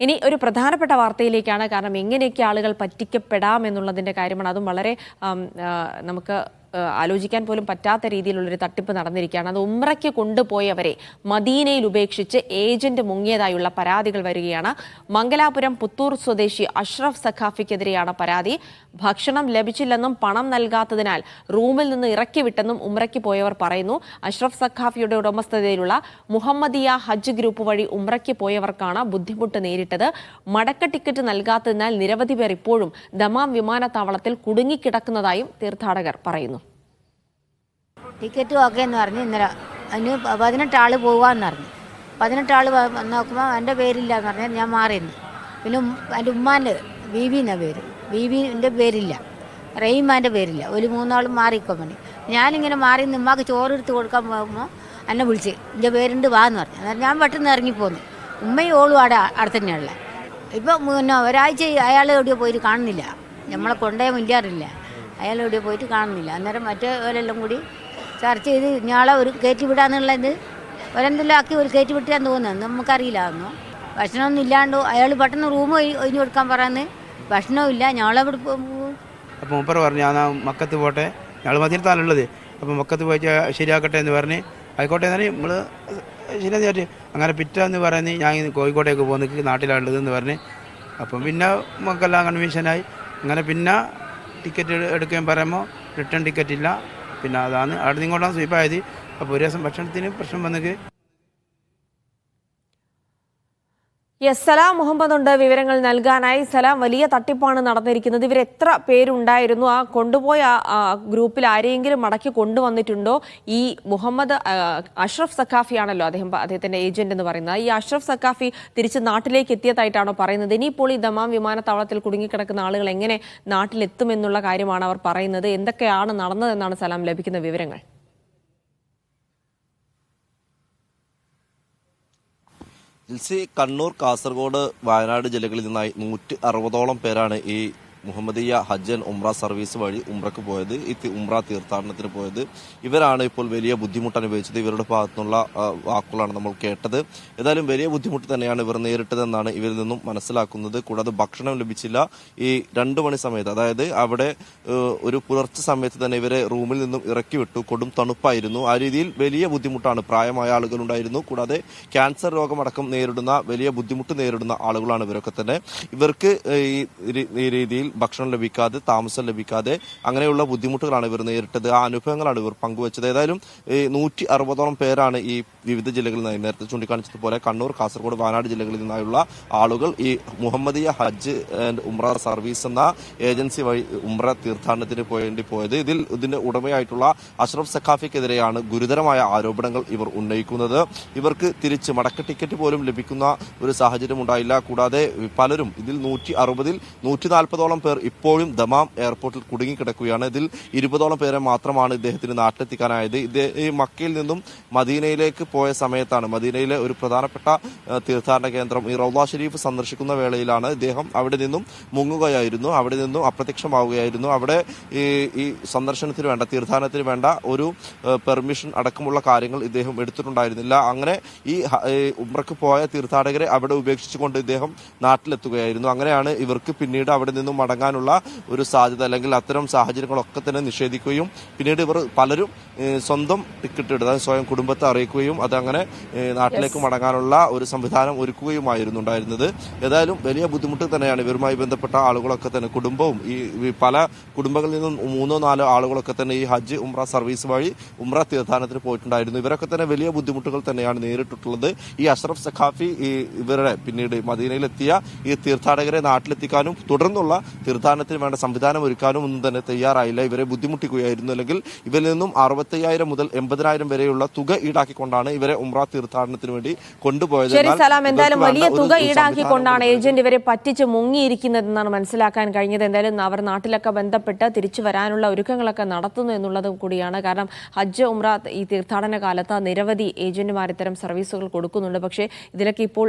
ഇനി ഒരു പ്രധാനപ്പെട്ട വാർത്തയിലേക്കാണ്. കാരണം എങ്ങനെയൊക്കെ ആളുകൾ പറ്റിക്കപ്പെടാം എന്നുള്ളതിന്റെ കാര്യമാണ്. അതും വളരെ നമുക്ക് ആലോചിക്കാൻ പോലും പറ്റാത്ത രീതിയിലുള്ളൊരു തട്ടിപ്പ് നടന്നിരിക്കുകയാണ്. അത് ഉമ്രയ്ക്ക് കൊണ്ടുപോയവരെ മദീനയിൽ ഉപേക്ഷിച്ച് ഏജന്റ് മുങ്ങിയതായുള്ള പരാതികൾ വരികയാണ്. മംഗലാപുരം പുത്തൂർ സ്വദേശി അഷ്റഫ് സഖാഫിക്കെതിരെയാണ് പരാതി. ഭക്ഷണം ലഭിച്ചില്ലെന്നും പണം നൽകാത്തതിനാൽ റൂമിൽ നിന്ന് ഇറക്കി വിട്ടെന്നും ഉമ്രയ്ക്ക് പോയവർ പറയുന്നു. അഷ്റഫ് സഖാഫിയുടെ ഉടമസ്ഥതയിലുള്ള മുഹമ്മദിയ ഹജ്ജ് ഗ്രൂപ്പ് വഴി ഉമ്രയ്ക്ക് പോയവർക്കാണ് ബുദ്ധിമുട്ട് നേരിട്ടത്. മടക്ക ടിക്കറ്റ് നൽകാത്തതിനാൽ നിരവധി പേർ ഇപ്പോഴും ദമാം വിമാനത്താവളത്തിൽ കുടുങ്ങിക്കിടക്കുന്നതായും തീർത്ഥാടകർ പറയുന്നു. ടിക്കറ്റ് ഓക്കെ എന്ന് പറഞ്ഞ് ഇന്നലെ. അതിന് പതിനെട്ട് ആൾ പോകാമെന്ന് പറഞ്ഞു. പതിനെട്ട് ആൾ നോക്കുമ്പോൾ എന്റെ പേരില്ല എന്ന് പറഞ്ഞാൽ ഞാൻ മാറിയിരുന്നു. പിന്നെ എന്റെ ഉമ്മാന്റെ ബി ബി എന്നാ പേര്. ബി ബിന്റെ പേരില്ല. റഹീമാന്റെ പേരില്ല. ഒരു മൂന്നാളും മാറിക്കോ പണി ഞാനിങ്ങനെ മാറി ഉമ്മാക്ക് ചോറ് എടുത്ത് കൊടുക്കാൻ പോകുമ്പോൾ എന്നെ വിളിച്ച് എന്റെ പേരുണ്ട് വാ എന്ന് പറഞ്ഞു. അന്നേരം ഞാൻ പെട്ടെന്ന് ഇറങ്ങിപ്പോന്നു ഉമ്മയും ഓളും അവിടെ അവിടെ തന്നെയുള്ള ഇപ്പം പിന്നെ ഒരാഴ്ച അയാൾ എവിടെയോ പോയിട്ട് കാണുന്നില്ല. നമ്മളെ കൊണ്ടേ മില്ലാറില്ല അയാൾ എവിടെയോ പോയിട്ട് കാണുന്നില്ല. അന്നേരം മറ്റേ ഒരെല്ലാം കൂടി ചർച്ച ചെയ്ത് ഇയാളെ ഒരു കയറ്റി വിടാന്നുള്ളത് ഒരെന്തെല്ലാം ആക്കി ഒരു കയറ്റി വിട്ടാന്ന് തോന്നുന്നു. നമുക്കറിയില്ല അതൊന്നും ഭക്ഷണമൊന്നും ഇല്ലാണ്ട് അയാൾ പെട്ടെന്ന് റൂം ഒഴിഞ്ഞു കൊടുക്കാൻ പറയുന്നത് ഭക്ഷണവും ഇല്ല. ഞങ്ങളെവിടെ പോകും അപ്പോൾ മൂപ്പർ പറഞ്ഞു ഞാൻ മക്കത്ത് പോട്ടെ. ഞങ്ങൾ മദീനത്താണുള്ളത്. അപ്പോൾ മക്കത്ത് പോയിട്ട് ശരിയാക്കട്ടെ എന്ന് പറഞ്ഞ് ആയിക്കോട്ടെ എന്ന് പറഞ്ഞ് നമ്മൾ ശരിയാന്ന് വിചാരിച്ചു അങ്ങനെ പിറ്റാന്ന് പറയുന്നത് ഞാൻ കോഴിക്കോട്ടേക്ക് പോകുന്ന നാട്ടിലാണുള്ളത് എന്ന് പറഞ്ഞ് അപ്പം പിന്നെ നമുക്കെല്ലാം കൺവീൻഷനായി അങ്ങനെ പിന്നെ ടിക്കറ്റ് എടുക്കാൻ പറയുമ്പോൾ റിട്ടേൺ ടിക്കറ്റ് ഇല്ല. പിന്നെ അതാണ്. അവിടെ നിന്ന് ഇങ്ങോട്ടാണ് സ്വീപ്പായത്. അപ്പോൾ ഒരു ദിവസം ഭക്ഷണത്തിന് പ്രശ്നം വന്നിട്ട് യെസ് സലാം മുഹമ്മദ് ഉണ്ട് വിവരങ്ങൾ നൽകാനായി സലാം വലിയ തട്ടിപ്പാണ് നടന്നിരിക്കുന്നത്. ഇവർ എത്ര പേരുണ്ടായിരുന്നു? ആ കൊണ്ടുപോയ ഗ്രൂപ്പിൽ ആരെയെങ്കിലും മടക്കി കൊണ്ടുവന്നിട്ടുണ്ടോ? ഈ മുഹമ്മദ് അഷ്റഫ് സക്കാഫി ആണല്ലോ അദ്ദേഹം അദ്ദേഹത്തിന്റെ ഏജന്റ് എന്ന് പറയുന്നത്. ഈ അഷ്റഫ് സക്കാഫി തിരിച്ച് നാട്ടിലേക്ക് എത്തിയതായിട്ടാണോ പറയുന്നത്? ഇനിയിപ്പോൾ ഈ ദമാം വിമാനത്താവളത്തിൽ കുടുങ്ങിക്കിടക്കുന്ന ആളുകൾ എങ്ങനെ നാട്ടിലെത്തുമെന്നുള്ള കാര്യമാണ് അവർ പറയുന്നത്. എന്തൊക്കെയാണ് നടന്നതെന്നാണ് സലാം ലഭിക്കുന്ന വിവരങ്ങൾ? ജിൽസി കണ്ണൂർ കാസർഗോഡ് വയനാട് ജില്ലകളിൽ നിന്നായി നൂറ്റി അറുപതോളം പേരാണ് ഈ മുഹമ്മദിയ ഹജ്ജ് ഉംറ സർവീസ് വഴി ഉംറക്ക് പോയത് ഈ ഉംറ തീർത്ഥാടനത്തിന് പോയത്. ഇവരാണ് ഇപ്പോൾ വലിയ ബുദ്ധിമുട്ട് അനുഭവിച്ചത്. ഇവരുടെ ഭാഗത്തുനിന്നുള്ള വാക്കുകളാണ് നമ്മൾ കേട്ടത്. ഏതായാലും വലിയ ബുദ്ധിമുട്ട് തന്നെയാണ് ഇവർ നേരിട്ടതെന്നാണ് ഇവരിൽ നിന്നും മനസ്സിലാക്കുന്നത്. കൂടാതെ ഭക്ഷണം ലഭിച്ചില്ല. ഈ രണ്ടു മണി സമയത്ത് അതായത് അവിടെ ഒരു പുലർച്ചെ സമയത്ത് തന്നെ ഇവരെ റൂമിൽ നിന്നും ഇറക്കി വിട്ടു കൊടും തണുപ്പായിരുന്നു. ആ രീതിയിൽ വലിയ ബുദ്ധിമുട്ടാണ്. പ്രായമായ ആളുകളുണ്ടായിരുന്നു. കൂടാതെ ക്യാൻസർ രോഗമടക്കം നേരിടുന്ന വലിയ ബുദ്ധിമുട്ട് നേരിടുന്ന ആളുകളാണ് ഇവരൊക്കെ തന്നെ. ഇവർക്ക് ഈ രീതിയിൽ ഭക്ഷണം ലഭിക്കാതെ താമസം ലഭിക്കാതെ അങ്ങനെയുള്ള ബുദ്ധിമുട്ടുകളാണ് ഇവർ നേരിട്ടത്. ആ അനുഭവങ്ങളാണ് ഇവർ പങ്കുവച്ചത്. ഏതായാലും നൂറ്റി അറുപതോളം പേരാണ് ഈ വിവിധ ജില്ലകളിൽ നിന്നായി നേരത്തെ ചൂണ്ടിക്കാണിച്ചതുപോലെ കണ്ണൂർ കാസർഗോഡ് വയനാട് ജില്ലകളിൽ നിന്നായുള്ള ആളുകൾ ഈ മുഹമ്മദിയ ഹജ്ജ് ആൻഡ് ഉംറ സർവീസ് എന്ന ഏജൻസി വഴി ഉംറ തീർത്ഥാടനത്തിന് വേണ്ടി പോയത്. ഇതിൽ ഇതിന്റെ ഉടമയായിട്ടുള്ള അഷ്റഫ് സഖാഫിക്കെതിരെയാണ് ഗുരുതരമായ ആരോപണങ്ങൾ ഇവർ ഉന്നയിക്കുന്നത്. ഇവർക്ക് തിരിച്ച് മടക്ക ടിക്കറ്റ് പോലും ലഭിക്കുന്ന ഒരു സാഹചര്യം ഉണ്ടായില്ല കൂടാതെ പലരും ഇതിൽ നൂറ്റി അറുപതിൽ നൂറ്റി നാൽപ്പതോളം പേർ ഇപ്പോഴും ദമാം എയർപോർട്ടിൽ കുടുങ്ങിക്കിടക്കുകയാണ്. ഇതിൽ ഇരുപതോളം പേരെ മാത്രമാണ് ഇദ്ദേഹത്തിന് നാട്ടിലെത്തിക്കാനായത്. ഈ മക്കയിൽ നിന്നും മദീനയിലേക്ക് പോയ സമയത്താണ് മദീനയിലെ ഒരു പ്രധാനപ്പെട്ട തീർത്ഥാടന കേന്ദ്രം ഈ റൌദ ഷെരീഫ് സന്ദർശിക്കുന്ന വേളയിലാണ് ഇദ്ദേഹം അവിടെ നിന്നും മുങ്ങുകയായിരുന്നു. അവിടെ നിന്നും അപ്രത്യക്ഷമാവുകയായിരുന്നു. അവിടെ ഈ ഈ സന്ദർശനത്തിന് വേണ്ട തീർത്ഥാടനത്തിന് വേണ്ട ഒരു പെർമിഷൻ അടക്കമുള്ള കാര്യങ്ങൾ ഇദ്ദേഹം എടുത്തിട്ടുണ്ടായിരുന്നില്ല. അങ്ങനെ ഈ ഉമ്രക്ക് പോയ തീർത്ഥാടകരെ അവിടെ ഉപേക്ഷിച്ചുകൊണ്ട് ഇദ്ദേഹം നാട്ടിലെത്തുകയായിരുന്നു. അങ്ങനെയാണ് ഇവർക്ക് പിന്നീട് അവിടെ നിന്നും മടങ്ങാനുള്ള ഒരു സാധ്യത അല്ലെങ്കിൽ അത്തരം സാഹചര്യങ്ങളൊക്കെ തന്നെ നിഷേധിക്കുകയും പിന്നീട് ഇവർ പലരും സ്വന്തം ടിക്കറ്റ് എടുത്ത് അതായത് സ്വയം കുടുംബത്തെ അറിയിക്കുകയും അതങ്ങനെ നാട്ടിലേക്ക് മടങ്ങാനുള്ള ഒരു സംവിധാനം ഒരുക്കുകയുമായിരുന്നു ഉണ്ടായിരുന്നത് ഏതായാലും വലിയ ബുദ്ധിമുട്ട് തന്നെയാണ് ഇവരുമായി ബന്ധപ്പെട്ട ആളുകളൊക്കെ തന്നെ കുടുംബവും. ഈ പല കുടുംബങ്ങളിൽ നിന്നും മൂന്നോ നാലോ ആളുകളൊക്കെ തന്നെ ഈ ഹജ്ജ് ഉംറ സർവീസ് വഴി ഉംറ തീർത്ഥാടനത്തിന് പോയിട്ടുണ്ടായിരുന്നു. ഇവരൊക്കെ തന്നെ വലിയ ബുദ്ധിമുട്ടുകൾ തന്നെയാണ് നേരിട്ടിട്ടുള്ളത്. ഈ അഷ്റഫ് സഖാഫി ഇവരുടെ പിന്നീട് മദീനയിലെത്തിയ ഈ തീർത്ഥാടകരെ നാട്ടിലെത്തിക്കാനും തുടർന്നുള്ള തീർത്ഥാടനത്തിന് വേണ്ട സംവിധാനം ഒരുക്കാനും ഒന്നും തന്നെ തയ്യാറായില്ല. ഇവരെ ബുദ്ധിമുട്ടിക്കുകയായിരുന്നു. അല്ലെങ്കിൽ ഇവരിൽ നിന്നും അറുപത്തയ്യായിരം മുതൽ എൺപതിനായിരം വരെയുള്ള തുക ഈടാക്കിക്കൊണ്ടാണ് ഇവരെ ഉംറ തീർത്ഥാടനത്തിന് വേണ്ടി കൊണ്ടുപോയത്. ശരി സലാം. എന്തായാലും വലിയ തുക ഈടാക്കിക്കൊണ്ടാണ് ഏജന്റ് ഇവരെ പറ്റിച്ച് മുങ്ങിയിരിക്കുന്നതെന്നാണ് മനസ്സിലാക്കാൻ കഴിഞ്ഞത്. എന്തായാലും അവർ നാട്ടിലൊക്കെ ബന്ധപ്പെട്ട് തിരിച്ചു വരാനുള്ള ഒരുക്കങ്ങളൊക്കെ നടത്തുന്നു എന്നുള്ളതും കൂടിയാണ്. കാരണം ഹജ്ജ് ഉംറ ഈ തീർത്ഥാടന കാലത്ത് നിരവധി ഏജന്റുമാർ ഇത്തരം സർവീസുകൾ കൊടുക്കുന്നുണ്ട്. പക്ഷേ ഇതിലൊക്കെ ഇപ്പോൾ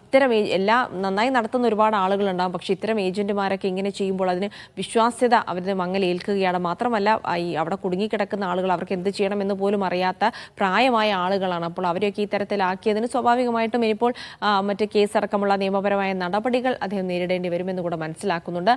ഇത്തരം എല്ലാ എല്ലാം നന്നായി നടത്തുന്ന ഒരുപാട് ആളുകളുണ്ടാകും പക്ഷേ ഇത്തരം ഏജന്റുമാരൊക്കെ ഇങ്ങനെ ചെയ്യുമ്പോൾ അതിന് വിശ്വാസ്യത അവരുടെ മങ്ങലേൽക്കുകയാണ് മാത്രമല്ല ഈ അവിടെ കുടുങ്ങിക്കിടക്കുന്ന ആളുകൾ അവർക്ക് എന്ത് ചെയ്യണമെന്ന് പോലും അറിയാത്ത പ്രായമായ ആളുകളാണ്. അപ്പോൾ അവരെയൊക്കെ ഈ തരത്തിലാക്കിയതിന് സ്വാഭാവികമായിട്ടും ഇനിയിപ്പോൾ മറ്റ് കേസടക്കമുള്ള നിയമപരമായ നടപടികൾ അദ്ദേഹം നേരിടേണ്ടി വരുമെന്ന് കൂടെ മനസ്സിലാക്കുന്നുണ്ട്.